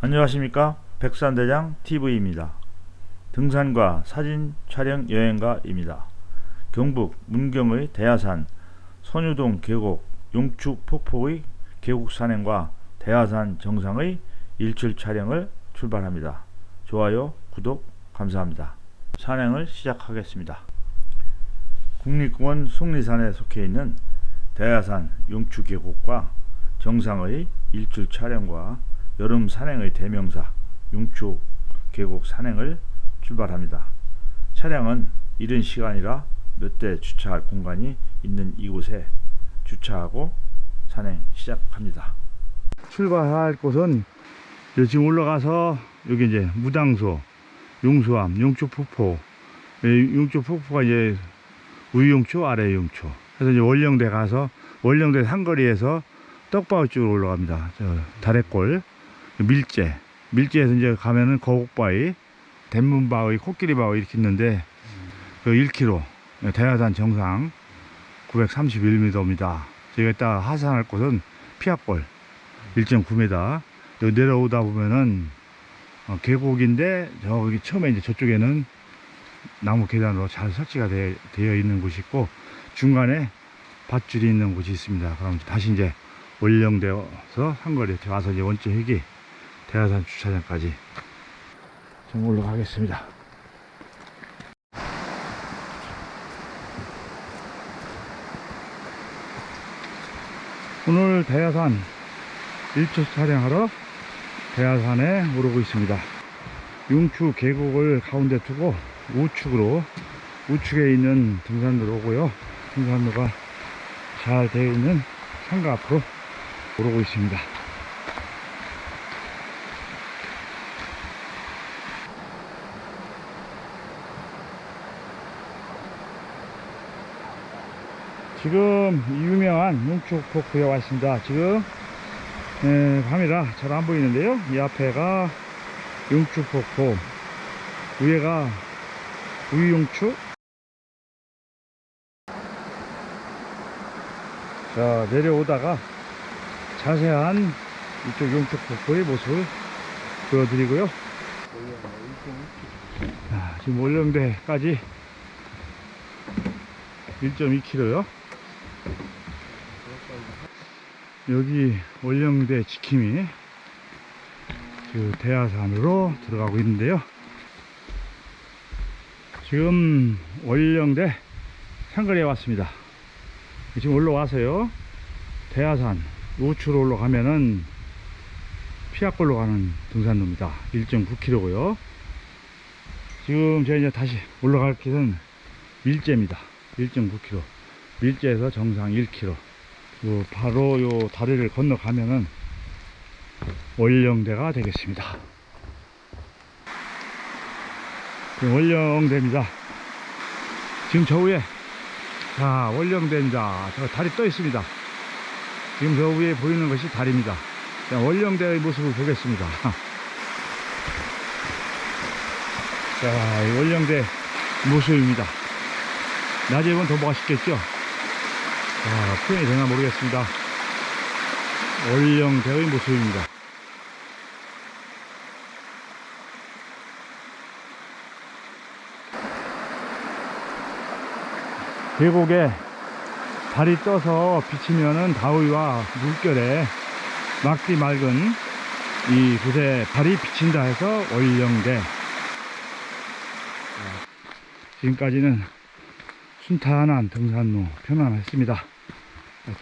안녕하십니까 백산대장 TV입니다. 등산과 사진 촬영 여행가입니다. 경북 문경의 대하산 선유동 계곡 용축 폭포의 계곡 산행과 대하산 정상의 일출 촬영을 출발합니다. 좋아요, 구독 감사합니다. 산행을 시작하겠습니다. 국립공원 속리산에 속해 있는 대하산 용축 계곡과 정상의 일출 촬영과 여름 산행의 대명사 용축 계곡 산행을 출발합니다. 차량은 이른 시간이라 몇 대 주차할 공간이 있는 이곳에 주차하고 산행 시작합니다. 출발할 곳은 지금 올라가서 여기 이제 무당소, 용수암, 용초폭포, 예, 용초폭포가 이제 우용초, 아래용초. 그래서 이제 원령대 가서 원령대 상거리에서 떡바위 쪽으로 올라갑니다. 저 다래골, 밀제, 밀제에서 이제 가면은 거곡바위, 대문바위, 코끼리바위 이렇게 있는데 그 1km 대하산 정상 931m입니다. 저희가 이따 하산할 곳은 피압골 1.9m. 여기 내려오다 보면은 어, 계곡인데 저기 처음에 이제 저쪽에는 나무 계단으로 잘 설치가 되, 되어 있는 곳이 있고 중간에 밧줄이 있는 곳이 있습니다. 그럼 다시 이제 원령되어서 한거리 와서 이제 원점 회기 대하산 주차장까지 좀 올라가겠습니다. 오늘 대하산 일초 촬영하러 대하산에 오르고 있습니다. 융추 계곡을 가운데 두고 우측으로 우측에 있는 등산로로 오고요. 등산로가 잘 되어 있는 상가 앞으로 오르고 있습니다. 지금 유명한 용축폭포에 왔습니다. 지금 에, 밤이라 잘 안 보이는데요. 이 앞에가 용축폭포, 위에가 우유용축. 자 내려오다가 자세한 이쪽 용축폭포의 모습을 보여드리고요. 자, 지금 월령대까지 1.2km요. 여기 월령대 지킴이 그 대하산으로 들어가고 있는데요. 지금 월령대 상거리에 왔습니다. 지금 올라와서요. 대하산 우측으로 올라가면은 피악골로 가는 등산로입니다. 1.9km고요. 지금 저희 이제 다시 올라갈 길은 밀제입니다. 1.9km. 밀제에서 정상 1km. 요 바로 요 다리를 건너가면은 월령대가 되겠습니다. 월령대입니다. 지금 저 위에 자 월령대입니다. 저 다리 떠 있습니다. 지금 저 위에 보이는 것이 다리입니다. 자, 월령대의 모습을 보겠습니다. 자, 이 월령대 모습입니다. 낮에 보면 더 멋있겠죠? 자, 표현이 되나 모르겠습니다. 월령 대의 모습입니다. 계곡에 달이 떠서 비치면은 다위와 물결에 막디 맑은 이 곳에 달이 비친다 해서 월령대. 지금까지는 순탄한 등산로 편안했습니다.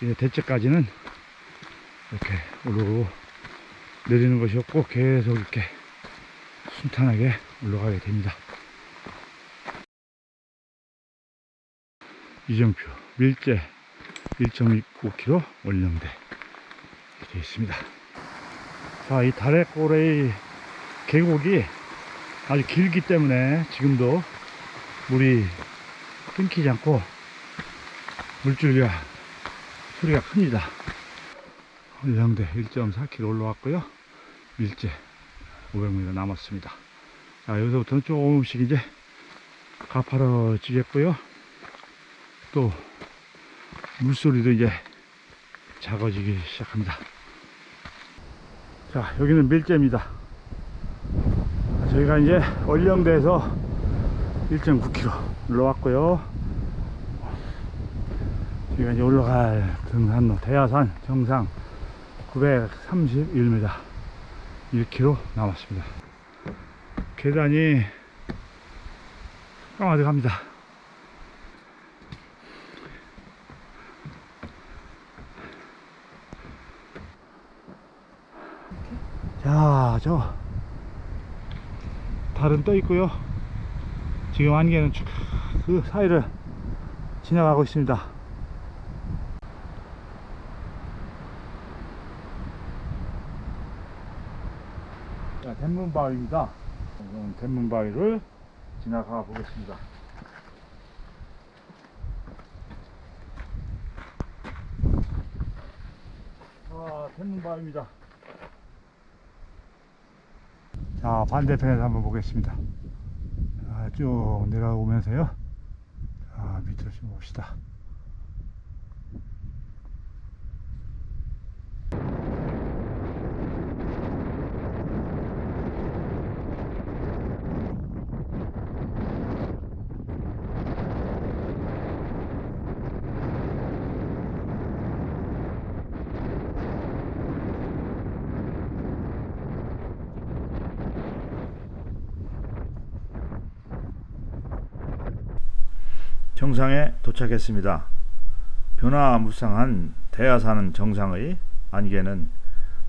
이제 대체까지는 이렇게 오르고 내리는 것이었고 계속 이렇게 순탄하게 올라가게 됩니다. 이정표 밀제 1.29km 월령대 이렇게 있습니다. 자, 이 다래골의 계곡이 아주 길기 때문에 지금도 물이 끊기지 않고 물줄기가 소리가 큽니다. 월령대 1.4km 올라왔고요. 밀제 500m 남았습니다. 자, 여기서부터는 조금씩 이제 가파라지겠고요. 또 물소리도 이제 작아지기 시작합니다. 자, 여기는 밀제입니다. 저희가 이제 월령대에서 1.9km 올라왔고요. 저희가 이제 올라갈 등산로 대야산 정상 931m 1km 남았습니다. 계단이 까마득 합니다. 자, 저 달은 떠 있고요. 지금 안개는 쭉그 사이를 지나가고 있습니다. 자, 대문바위입니다. 오늘 대문바위를 지나가 보겠습니다. 아, 대문바위입니다. 자, 반대편에서 한번 보겠습니다. 자, 쭉 내려오면서요. 자, 밑으로 좀 봅시다. 정상에 도착했습니다. 변화무쌍한 대야산은 정상의 안개는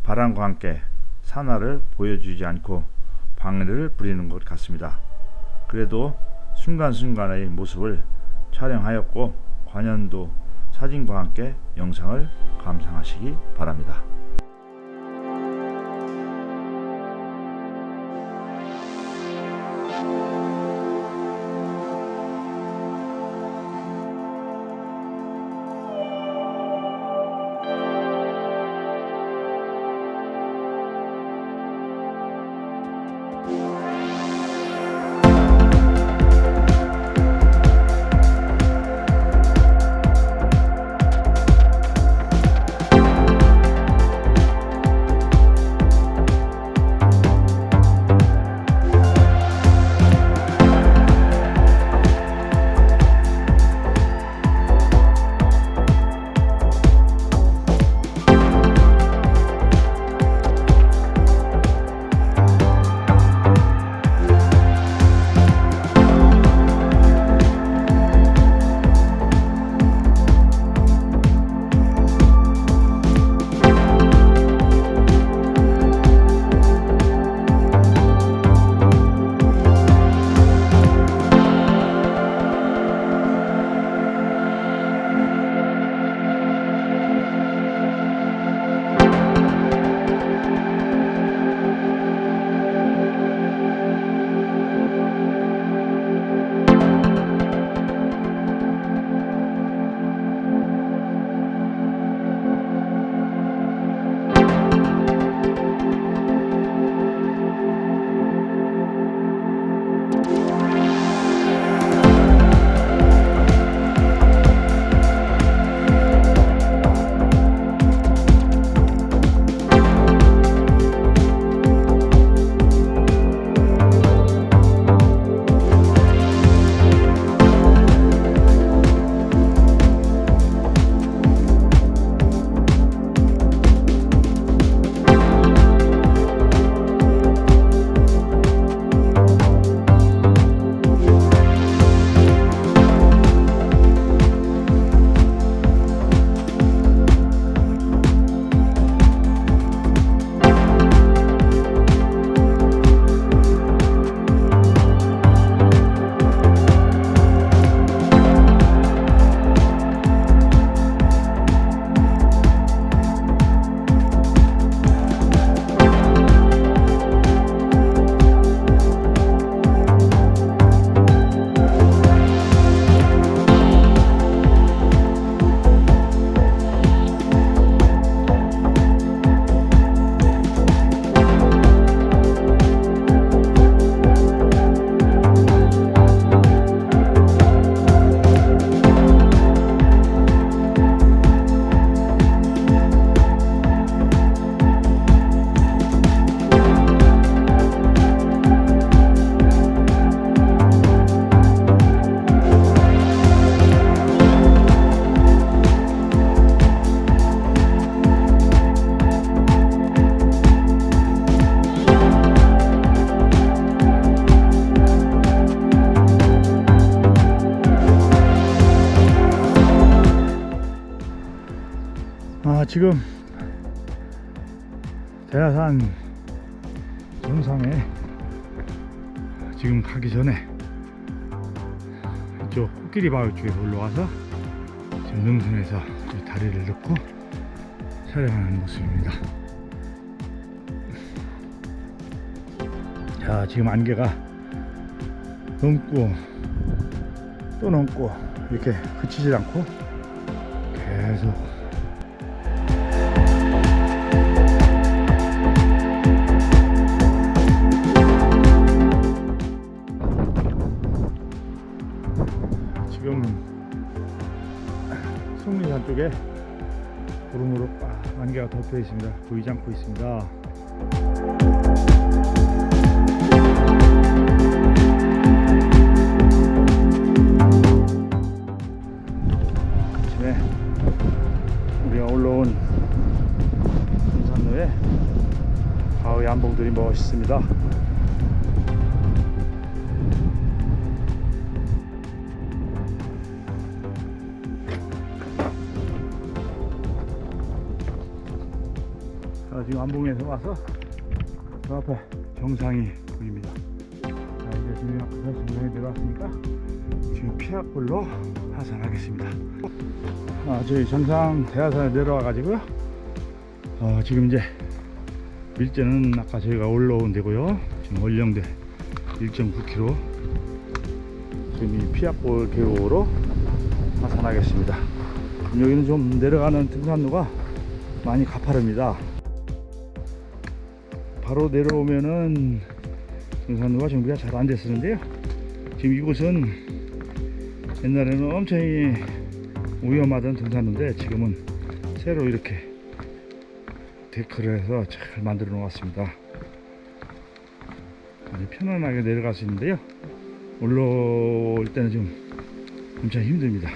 바람과 함께 산하를 보여주지 않고 방해를 부리는 것 같습니다. 그래도 순간순간의 모습을 촬영하였고 관현도 사진과 함께 영상을 감상하시기 바랍니다. 지금 대하산 정상에 지금 가기 전에 이쪽 코끼리 마을 쪽에 올라와서 지금 능선에서 이 다리를 넣고 촬영하는 모습입니다. 자, 지금 안개가 넘고 또 넘고 이렇게 그치질 않고 계속 속리산 쪽에 구름으로 꽉 안개가 덮여 있습니다. 보이지 않고 있습니다. 아침에 우리가 올라온 등산로에 가의 안봉들이 멋있습니다. 지금 안봉에서 와서 저 앞에 정상이 보입니다. 자, 이제 지금 앞에서 정상에 내려왔으니까 지금 피학골로 하산하겠습니다. 아, 저희 정상 대하산에 내려와 가지고요. 어, 지금 이제 밀제는 아까 저희가 올라온 데고요. 지금 월령대 1.9km. 지금 이 피학골 계곡으로 하산하겠습니다. 여기는 좀 내려가는 등산로가 많이 가파릅니다. 바로 내려오면은 등산로가 정비가 잘 안 됐었는데요. 지금 이곳은 옛날에는 엄청 위험하던 등산로인데 지금은 새로 이렇게 데크를 해서 잘 만들어 놓았습니다. 아주 편안하게 내려갈 수 있는데요. 올라올 때는 좀 엄청 힘듭니다.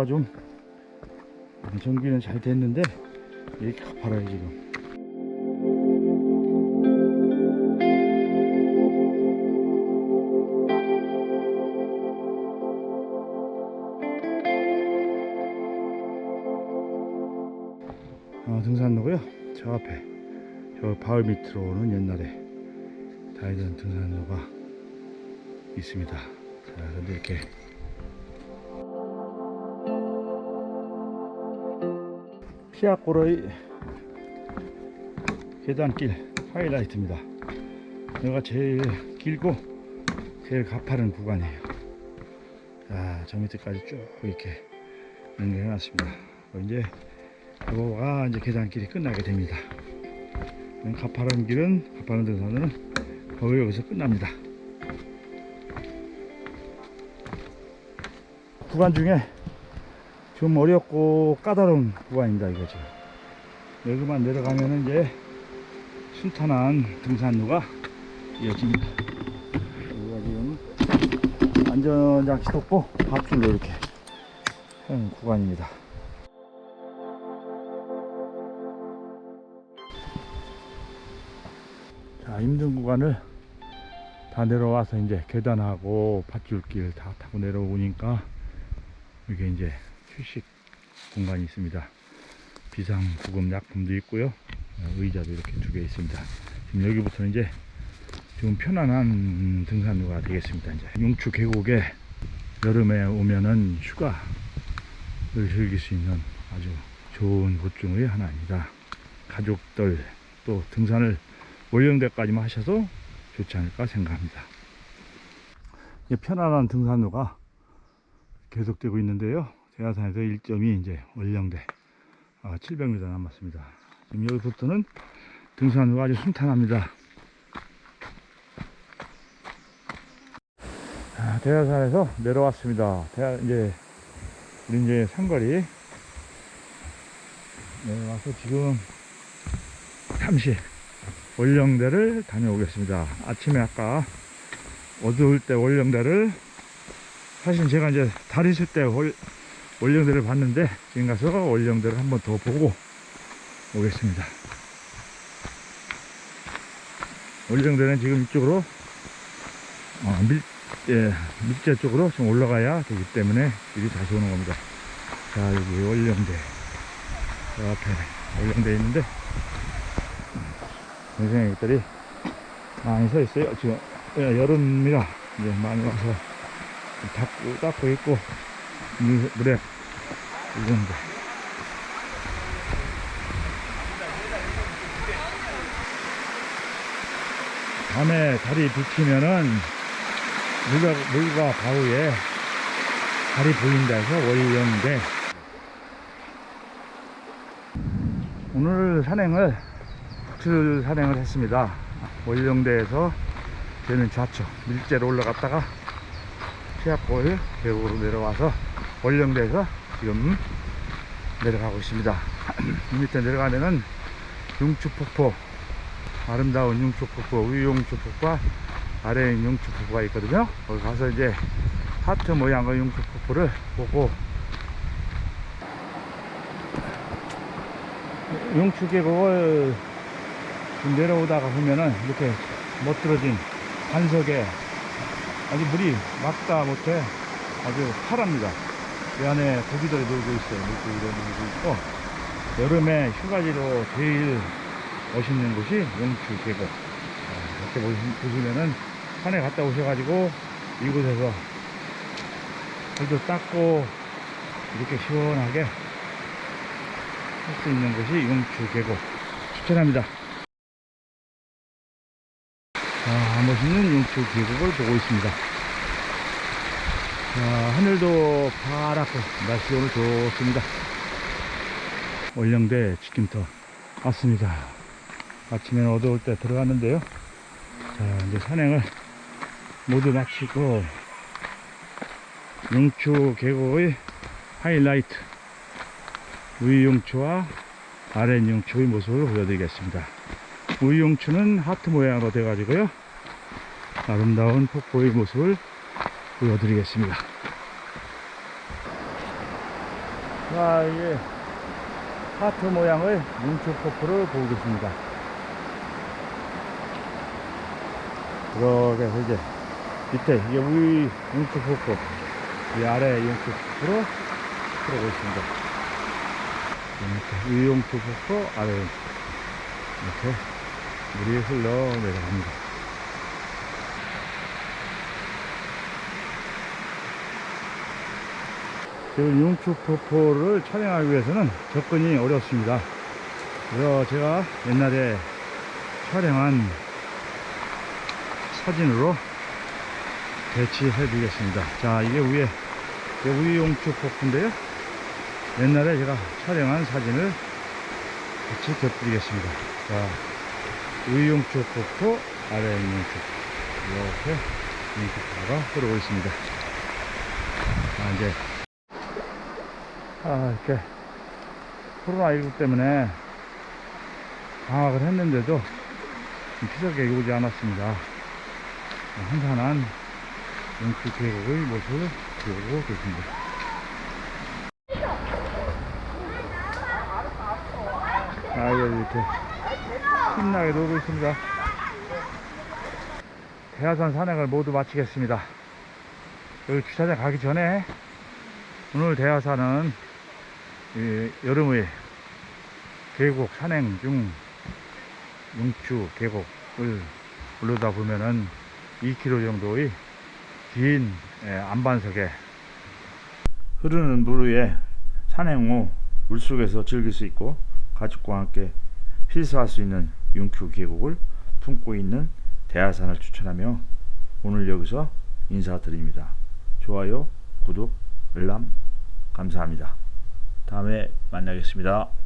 등산로가 좀 정비는 잘 됐는데 이렇게 가파라요 지금. 어, 등산로고요. 저 앞에 저 바위 밑으로는 옛날에 다니던 등산로가 있습니다. 자, 근데 이렇게 피아코로의 계단길 하이라이트입니다. 여기가 제일 길고 제일 가파른 구간이에요. 자, 저 밑에까지 쭉 이렇게 연결해 놨습니다. 이제 이거가 이제 계단길이 끝나게 됩니다. 가파른 길은 가파른 등산은 거의 여기서 끝납니다. 구간 중에 좀 어렵고 까다로운 구간입니다. 이거 지금 여기만 내려가면은 이제 순탄한 등산로가 이어집니다. 여기가 지금 안전장치 덮고 밧줄로 이렇게 하는 구간입니다. 자, 힘든 구간을 다 내려와서 이제 계단하고 밧줄길 다 타고 내려오니까 이게 이제 휴식 공간이 있습니다. 비상 구급 약품도 있고요. 어, 의자도 이렇게 두 개 있습니다. 지금 여기부터는 이제 좀 편안한 등산로가 되겠습니다. 이제 용추 계곡에 여름에 오면은 휴가를 즐길 수 있는 아주 좋은 곳 중의 하나입니다. 가족들 또 등산을 월령대까지만 하셔도 좋지 않을까 생각합니다. 이 편안한 등산로가 계속되고 있는데요. 대하산에서 1점이 이제 월령대 아, 700m 남았습니다. 지금 여기부터는 등산로가 아주 순탄합니다. 아, 대하산에서 내려왔습니다. 대하, 이제 우리 이제 상거리 내려와서 지금 잠시 월령대를 다녀오겠습니다. 아침에 아까 어두울 때 월령대를 사실 제가 이제 달 있을 때 월, 월령대를 봤는데 지금 가서 월령대를 한 번 더 보고 오겠습니다. 월령대는 지금 이쪽으로 어, 밀, 예, 밀제 쪽으로 좀 올라가야 되기 때문에 일이 다시 오는 겁니다. 자, 여기 월령대. 저 앞에 월령대 있는데, 동생들이 많이 서 있어요. 지금 예, 여름이라 이제 많이 와서 닦고, 닦고 있고, 물, 물에 이런데. 밤에 달이 비치면은 물과, 물과 바위에 달이 보인다 해서 월령대 오늘 산행을 출 산행을 했습니다 월령대에서 저는 좌측 밀제로 올라갔다가 피아골 계곡으로 내려와서 월령대에서 지금 내려가고 있습니다 이 밑에 내려가면은 융추폭포 아름다운 융추폭포, 위용추폭포와 아래 융추폭포가 있거든요. 거기 가서 이제 하트 모양의 융추폭포를 보고 용추계곡을 좀 내려오다가 보면은 이렇게 멋들어진 반석에 아주 물이 막다 못해 아주 파랍니다. 이 안에 고기들이 놀고 있어요. 물고기들이 놀고 있고 여름에 휴가지로 제일 멋있는 곳이 용추 계곡. 자, 이렇게 보시- 보시면은 산에 갔다 오셔가지고 이곳에서 물도 닦고 이렇게 시원하게 할 수 있는 곳이 용추 계곡. 추천합니다. 자, 멋있는 용추 계곡을 보고 있습니다. 자, 하늘도 파랗고 날씨 오늘 좋습니다. 월령대 치킨터 왔습니다. 아침에는 어두울 때 들어갔는데요. 자, 이제 산행을 모두 마치고 용추 계곡의 하이라이트 위용추와 아랫용추의 모습을 보여드리겠습니다. 위용추는 하트 모양으로 돼가지고요. 아름다운 폭포의 모습을 보여드리겠습니다. 자, 이게 하트 모양의 폭포를 보고 계십니다. 이렇게 해서 이제 밑에 이게 위 폭포, 이 아래 들어오고 있습니다. 이렇게 위 폭포, 아래 폭포. 이렇게 물이 흘러 내려갑니다. 지금 용축 폭포를 촬영하기 위해서는 접근이 어렵습니다. 그래서 제가 옛날에 촬영한 사진으로 배치해 드리겠습니다. 자, 이게 위에, 이게 우이용축 폭포인데요. 옛날에 제가 촬영한 사진을 같이 곁드리겠습니다. 자, 우이용축 폭포, 아래 용축 이렇게 용축포가 흐르고 있습니다. 자, 이제 아, 이렇게 코로나19 때문에 방학을 했는데도 피서객이 오지 않았습니다. 한산한 용추 계곡의 모습을 보고 계십니다. 아, 여기 이렇게 신나게 놀고 있습니다. 대하산 산행을 모두 마치겠습니다. 여기 주차장 가기 전에 오늘 대하산은 이 여름의 계곡 산행 중 용추 계곡을 올르다 보면은 2km 정도의 긴 예, 안반석에 흐르는 물 위에 산행 후 물속에서 즐길 수 있고 가족과 함께 필수할 수 있는 용큐 계곡을 품고 있는 대하산을 추천하며 오늘 여기서 인사드립니다. 좋아요, 구독, 알람 감사합니다. 다음에 만나겠습니다.